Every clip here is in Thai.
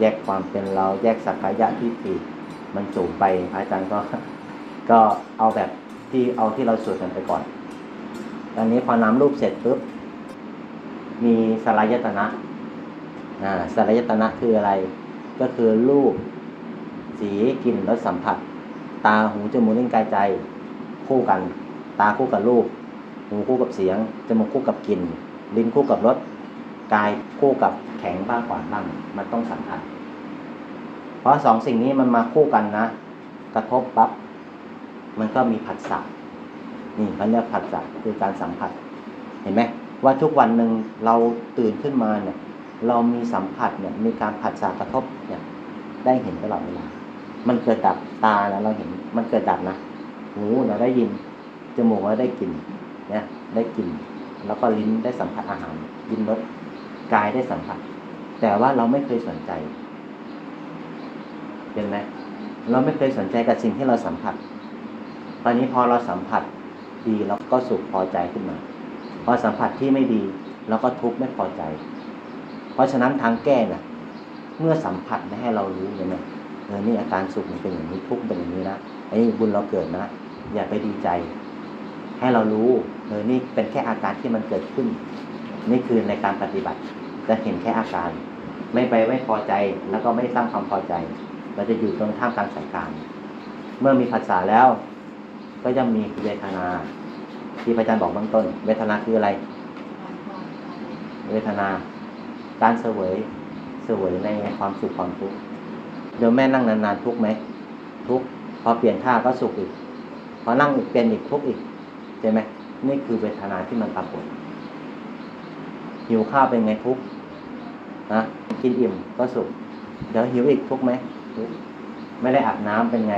แยกความเป็นเรา แยกสักกายะที่ผิดมันสูงไปพระอาจารย์ก็ ก็เอาแบบที่เอาที่เราสวดกันไปก่อน ตอนนี้พอนำรูปเสร็จปุ๊บ มีสลายตนะอ่าสลายตนะคืออะไร ก็คือรูป สีกลิ่นรสสัมผัส ตาหูจมูกลิ้นกายใจ คู่กัน ตาคู่กับรูป หูคู่กับเสียง จมูกคู่กับกลิ่น ลิ้นคู่กับรส กายคู่กับแข็งบ้างกว่าบ้างมันต้องสัมผัสเพราะสองสิ่งนี้มันมาคู่กันนะ กระทบปั๊บมันก็มีผัสสะนี่เขาเรียกผัสสะคือการสัมผัส เห็นไหมว่าทุกวันหนึ่งเราตื่นขึ้นมาเนี่ย เรามีสัมผัสเนี่ยมีการผัสสะกระทบเนี่ย ได้เห็นตลอดเวลา มันเกิดดับตาแล้วเราเห็น มันเกิดดับนะหูเราได้ยินจมูกเราได้กลิ่นเนี่ยได้กลิ่นแล้วก็ลิ้นได้สัมผัสอาหารลิ้นรส กายได้สัมผัส แต่ว่าเราไม่เคยสนใจเห็นไหมเราไม่เคยสนใจกับสิ่งที่เราสัมผัส ตอนนี้พอเราสัมผัสดีเราก็สุขพอใจขึ้นมา พอสัมผัสที่ไม่ดีเราก็ทุกข์ไม่พอใจ เพราะฉะนั้นทางแก้น่ะ เมื่อสัมผัสไม่ให้เรารู้เนี่ยนะเออนี่อาการสุขมันเป็นอย่างนี้ทุกข์เป็นอย่างนี้นะไอ้บุญเราเกิดนะอย่าไปดีใจ ให้เรารู้เออนี่เป็นแค่อาการที่มันเกิดขึ้น นี่คือในการปฏิบัติ จะเห็นแค่อาการ ไม่ไปไม่พอใจแล้วก็ไม่สร้างความพอใจ เราจะอยู่ตรงท่ามกลางสายกางเมื่อมีภาษาแล้ว ก็จะมีเวทนา ที่พระอาจารย์บอกเบื้องต้น เวทนาคืออะไร เวทนา การเสวยเสวยในความสุขความทุกข์เดี๋ยวแม่นั่งนานๆทุกไหมทุกพอเปลี่ยนท่าก็สุขอีก พอนั่งอีกเปลี่ยนอีกทุกอีกใช่ไหมนี่คือเวทนาที่มันปรากฏ หิวข้าวเป็นไงทุกข์นะกินอิ่มก็สุข เดี๋ยวหิวอีกทุกข์ไหมทุกข์ไม่ได้อาบน้ำเป็นไง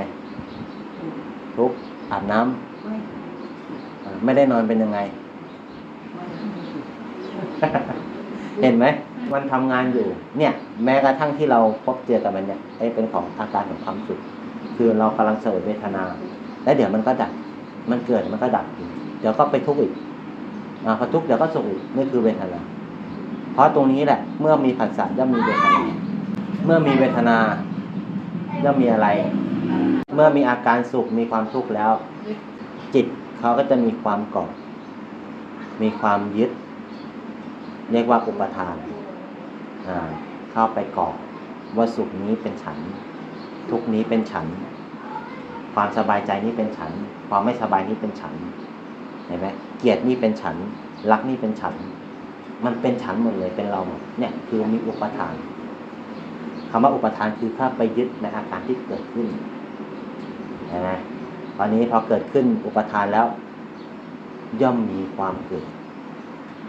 ทุกข์อาบน้ำไม่อ่าไม่ได้นอนเป็นยังไง เห็นไหมมันทำงานอยู่ เนี่ย แม้กระทั่งที่เราพบเจอกับมันเนี่ยไอ้เป็นของอาการของความสุข คือเรากำลังเสวยเวทนา แล้วเดี๋ยวมันก็ดับมันเกิดมันก็ดับอีกเดี๋ยวก็ไปทุกข์อีกอ่าพอทุกข์เดี๋ยวก็สุขอีกนี่คือเวทนา เพราะตรงนี้แหละ เมื่อมีผัสสะย่อมมีเวทนา เมื่อมีเวทนาย่อมมีอะไร เมื่อมีอาการสุขมีความทุกข์แล้ว จิตเขาก็จะมีความเกาะมีความยึด เรียกว่าอุปทานเข้าไปเกาะว่าสุขนี้เป็นฉัน ทุกนี้เป็นฉัน ความสบายใจนี้เป็นฉัน ความไม่สบายนี้เป็นฉันเห็นไหมเกลียดนี่เป็นฉัน รักนี่เป็นฉัน มันเป็นฉันหมดเลยเป็นเราหมดเนี่ยคือมีอุปทานคำว่าอุปทานคือเข้าไปยึดในอาการที่เกิดขึ้นนไหมตอนนี้พอเกิดขึ้นอุปทานแล้ว ย่อมมีความเกิด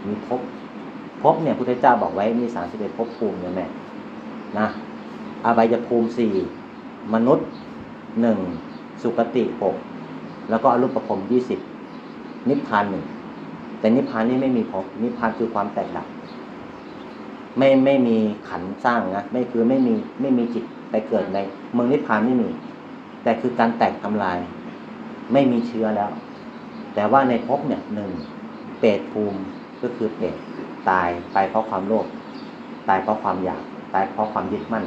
มีภพภพเนี่ยพุทธเจ้าบอกไว้มีสามสิบเอ็ดภพภูมิเนี่ยแม่นะอบายภูมิสี่มนุษย์หนึ่งสุคติหกแล้วก็อรูปภพยี่สิบนิพพานหนึ่ง แต่นิพพานนี่ไม่มีภพนิพพานคือความแตกดับไม่ไม่มีขันสร้างนะไม่คือไม่มีไม่มีจิตไปเกิดใน เมืองนิพพานไม่มี แต่คือการแตกทำลาย ไม่มีเชื้อแล้ว แต่ว่าในภพเนี่ยหนึ่งเปรตภูมิก็คือเปรตตายไปเพราะความโลภตายเพราะความอยาก ตายเพราะความยึดมั่น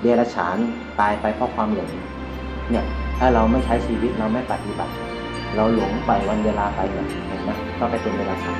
เดรัจฉานตายไปเพราะความหลงเนี่ยถ้าเราไม่ใช้ชีวิตเราไม่ปฏิบัติ เราหลงไปวันเวลาไปเนี่ยเห็นไหมก็ไปเป็นเวลาสั้น